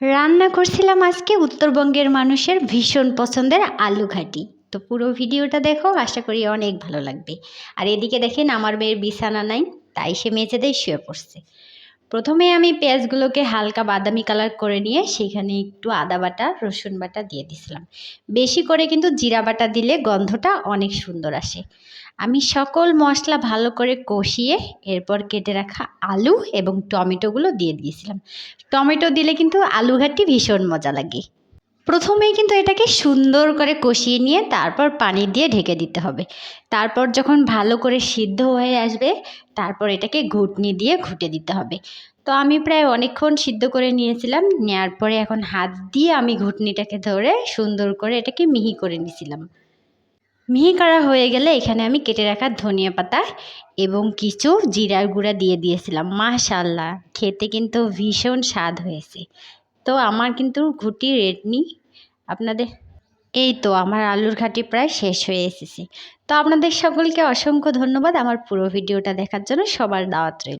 রান্না করছিলাম আজকে উত্তরবঙ্গের মানুষের ভীষণ পছন্দের আলু ঘাটি। তো পুরো ভিডিওটা দেখো, আশা করি অনেক ভালো লাগবে। আর এদিকে দেখেন আমার মেয়ের বিছানা নাই, তাই সে মেঝেতেই শুয়ে পড়ছে। প্রথমে আমি পেঁয়াজগুলোকে হালকা বাদামি কালার করে নিয়ে সেখানে একটু আদা বাটা, রসুন বাটা দিয়ে দিছিলাম। বেশি করে কিন্তু জিরা বাটা দিলে গন্ধটা অনেক সুন্দর আসে। আমি সকল মশলা ভালো করে কষিয়ে এরপর কেটে রাখা আলু এবং টমেটোগুলো দিয়ে দিয়েছিলাম। টমেটো দিলে কিন্তু আলু ঘাটি ভীষণ মজা লাগে। প্রথমেই কিন্তু এটাকে সুন্দর করে কষিয়ে নিয়ে তারপর পানি দিয়ে ঢেকে দিতে হবে। তারপর যখন ভালো করে সিদ্ধ হয়ে আসবে, তারপর এটাকে ঘুটনি দিয়ে ঘুটে দিতে হবে। তো আমি প্রায় অনেকক্ষণ সিদ্ধ করে নিয়েছিলাম নেওয়ার পরে এখন হাত দিয়ে আমি ঘুটনিটাকে ধরে সুন্দর করে এটাকে মিহি করে নিয়েছিলাম। মিহি করা হয়ে গেলে এখানে আমি কেটে রাখা ধনিয়া পাতা এবং কিছু জিরার গুঁড়া দিয়ে দিয়েছিলাম। মাশাল্লাহ খেতে কিন্তু ভীষণ স্বাদ হয়েছে। তো আমার কিন্তু ঘুটি রেডনি আপনাদের? এই তো আমার আলুর ঘাটি প্রায় শেষ হয়ে এসেছে। তো আপনাদের সকলকে অসংখ্য ধন্যবাদ আমার পুরো ভিডিওটা দেখার জন্য। সবার দাওয়াত রইল।